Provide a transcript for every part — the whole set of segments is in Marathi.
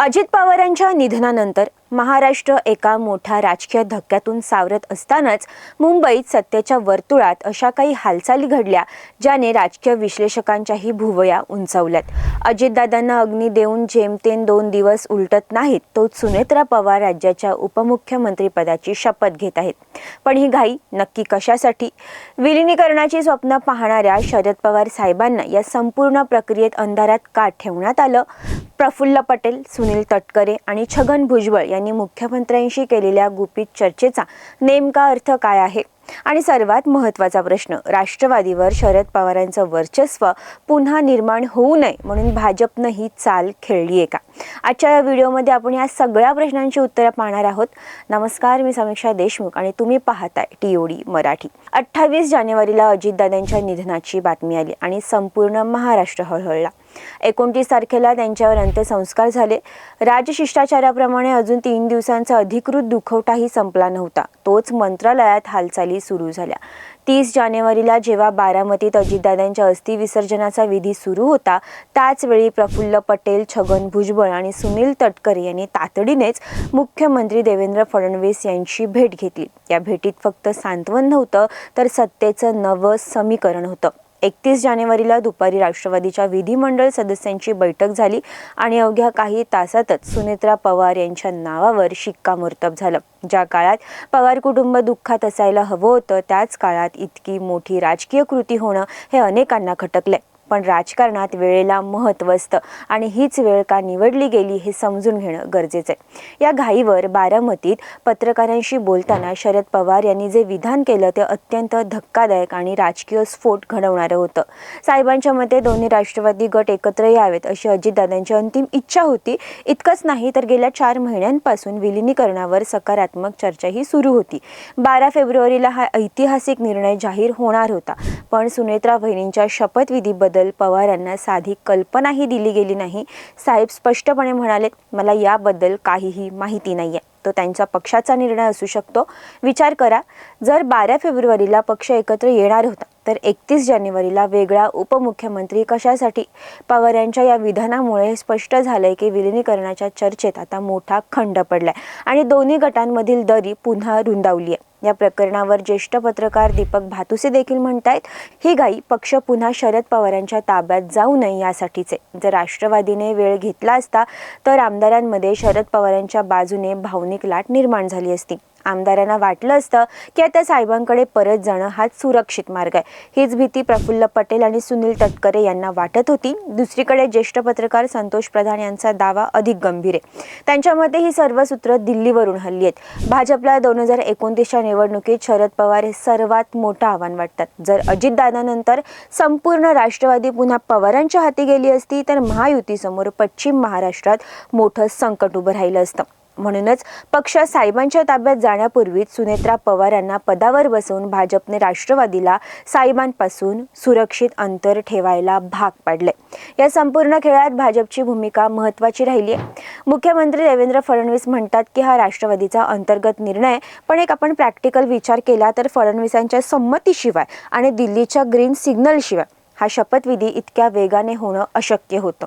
अजित पवारांच्या निधनानंतर महाराष्ट्र एका मोठ्या राजकीय धक्क्यातून सावरत असतानाच मुंबईत सत्तेच्या वर्तुळात अशा काही हालचाली घडल्या ज्याने राजकीय विश्लेषकांच्याही भुवया उंचावल्यात. अजितदादांना अग्नी देऊन जेमतेम दोन दिवस उलटत नाहीत तोच सुनेत्रा पवार राज्याच्या उपमुख्यमंत्रीपदाची शपथ घेत आहेत. पण ही घाई नक्की कशासाठी? विलिनीकरणाची स्वप्न पाहणाऱ्या शरद पवार साहेबांना या संपूर्ण प्रक्रियेत अंधारात का ठेवण्यात आलं. प्रफुल्ल पटेल सुनील तटकरे आणि छगन भुजबळ यांनी मुख्यमंत्र्यांशी केलेल्या गुपित चर्चेचा नेमका अर्थ काय आहे? आणि सर्वात महत्त्वाचा प्रश्न राष्ट्रवादीवर शरद पवारांचं वर्चस्व पुन्हा निर्माण होऊ नये म्हणून भाजपनं ही चाल खेळली आहे का? आजच्या या व्हिडिओमध्ये आपण या सगळ्या प्रश्नांची उत्तरं पाहणार आहोत. नमस्कार मी समीक्षा देशमुख आणि तुम्ही पाहताय टीओडी मराठी. अठ्ठावीस जानेवारीला अजितदादांच्या निधनाची बातमी आली आणि संपूर्ण महाराष्ट्र हळहळला. एकोणतीस तारखेला त्यांच्यावर अंत्यसंस्कार झाले. राजशिष्टाचाराप्रमाणे अजून तीन दिवसांचा अधिकृत दुखवटाही संपला नव्हता. तोच मंत्रालयात हालचाली सुरू झाल्या. तीस जानेवारीला जेव्हा बारामतीत अजितदादांच्या अस्थि विसर्जनाचा विधी सुरू होता त्याचवेळी प्रफुल्ल पटेल छगन भुजबळ आणि सुनील तटकरे यांनी तातडीनेच मुख्यमंत्री देवेंद्र फडणवीस यांची भेट घेतली. या भेटीत फक्त सांत्वन नव्हतं तर सत्तेचं नवं समीकरण होतं. एकतीस जानेवारीला दुपारी राष्ट्रवादीच्या विधिमंडळ सदस्यांची बैठक झाली आणि अवघ्या काही तासातच सुनेत्रा पवार यांच्या नावावर शिक्कामोर्तब झालं. ज्या काळात पवार कुटुंब दुःखात असायला हवं होतं त्याच काळात इतकी मोठी राजकीय कृती होणं हे अनेकांना खटकलंय. पण राजकारणात वेळेला महत्त्व असतं आणि हीच वेळ का निवडली गेली हे समजून घेणं गरजेचं आहे. या घाईवर बारामतीत पत्रकारांशी बोलताना शरद पवार यांनी जे विधान केलं ते अत्यंत धक्कादायक आणि राजकीय स्फोट घडवणारं होतं. साहेबांच्या मते दोन्ही राष्ट्रवादी गट एकत्र यावेत अशी अजितदादांची अंतिम इच्छा होती. इतकंच नाही तर गेल्या चार महिन्यांपासून विलिनीकरणावर सकारात्मक चर्चाही सुरू होती. बारा फेब्रुवारीला हा ऐतिहासिक निर्णय जाहीर होणार होता. पण सुनेत्रा बहिणींच्या शपथविधीबद्दल पवारांना साधी कल्पनाही दिली गेली नाही. साहेब स्पष्टपणे म्हणालेत मला याबद्दल काहीही माहिती नाही आहे तो त्यांच्या पक्षाचा निर्णय असू शकतो. विचार करा. जर बारा फेब्रुवारीला पक्ष एकत्र येणार होता तर एकतीस जानेवारीला वेगळा उपमुख्यमंत्री कशासाठी पवार यांच्या या विधानामुळे स्पष्ट झालंय की विलिनीकरणाच्या चर्चेत आता मोठा खंड पडलाय आणि दोन्ही गटांमधील दरी पुन्हा रुंदावली आहे या प्रकरणावर ज्येष्ठ पत्रकार दीपक भातुसे देखील म्हणतायत ही घाई पक्ष पुन्हा शरद पवारांच्या ताब्यात जाऊ नये यासाठीचे. जर राष्ट्रवादीने वेळ घेतला असता तर आमदारांमध्ये शरद पवारांच्या बाजूने भावनिक लाट निर्माण झाली असती. आमदारांना वाटलं असतं की आता साहेबांकडे परत जाणं हाच सुरक्षित मार्ग आहे. हीच भीती प्रफुल्ल पटेल आणि सुनील तटकरे यांना वाटत होती. दुसरीकडे ज्येष्ठ पत्रकार संतोष प्रधान यांचा दावा अधिक गंभीर आहे. त्यांच्या मते ही सर्व सूत्र दिल्लीवरून हल्ली आहेत. भाजपला दोन हजार एकोणतीसच्या निवडणुकीत शरद पवार हे सर्वात मोठं आव्हान वाटतात. जर अजितदादानंतर संपूर्ण राष्ट्रवादी पुन्हा पवारांच्या हाती गेली असती तर महायुतीसमोर पश्चिम महाराष्ट्रात मोठं संकट उभं राहिलं असतं. म्हणूनच पक्ष साहेबांच्या ताब्यात जाण्यापूर्वीच सुनेत्रा पवारांना पदावर बसवून भाजपने राष्ट्रवादीला साहेबांपासून सुरक्षित अंतर ठेवायला भाग पाडले. या संपूर्ण खेळात भाजपची भूमिका महत्त्वाची राहिली आहे. मुख्यमंत्री देवेंद्र फडणवीस म्हणतात की हा राष्ट्रवादीचा अंतर्गत निर्णय पण एक आपण प्रॅक्टिकल विचार केला तर फडणवीसांच्या संमतीशिवाय आणि दिल्लीच्या ग्रीन सिग्नलशिवाय हा शपथविधी इतक्या वेगाने होणं अशक्य होतं.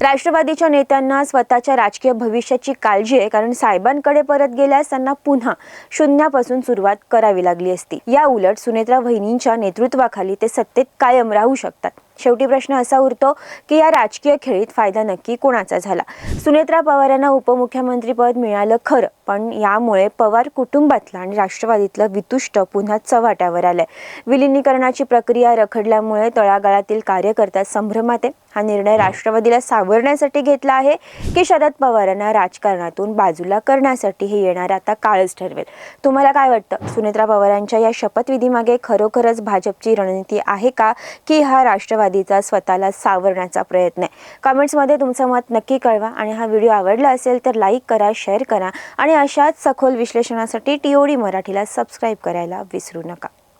राष्ट्रवादीच्या नेत्यांना स्वतःच्या राजकीय भविष्याची काळजी आहे कारण साहेबांकडे परत गेल्यास त्यांना पुन्हा शून्यापासून सुरुवात करावी लागली असती. या उलट सुनेत्रा वहिनींच्या नेतृत्वाखाली ते सत्तेत कायम राहू शकतात. शेवटी प्रश्न असा उरतो की या राजकीय खेळीत फायदा नक्की कोणाचा झाला? सुनेत्रा पवारांना उपमुख्यमंत्रीपद मिळालं खरं पण यामुळे पवार कुटुंबातलं आणि राष्ट्रवादीतलं वितुष्ट पुन्हा चव्हाट्यावर आलंय. विलिनीकरणाची प्रक्रिया रखडल्यामुळे तळागाळातील कार्यकर्ता संभ्रमात आहे. हा निर्णय राष्ट्रवादीला सावरण्यासाठी घेतला आहे की शरद पवारांना राजकारणातून बाजूला करण्यासाठी हे येणार आता काळच ठरवेल. तुम्हाला काय वाटतं? सुनेत्रा पवारांच्या या शपथविधीमागे खरोखरच भाजपची रणनीती आहे का? की हा राष्ट्रवादीचा स्वतःला सावरण्याचा प्रयत्न आहे? कमेंट्समध्ये तुमचं मत नक्की कळवा आणि हा व्हिडिओ आवडला असेल तर लाईक करा शेअर करा आणि अशाच सखोल विश्लेषणासाठी टीओडी मराठीला सबस्क्राईब करायला विसरू नका.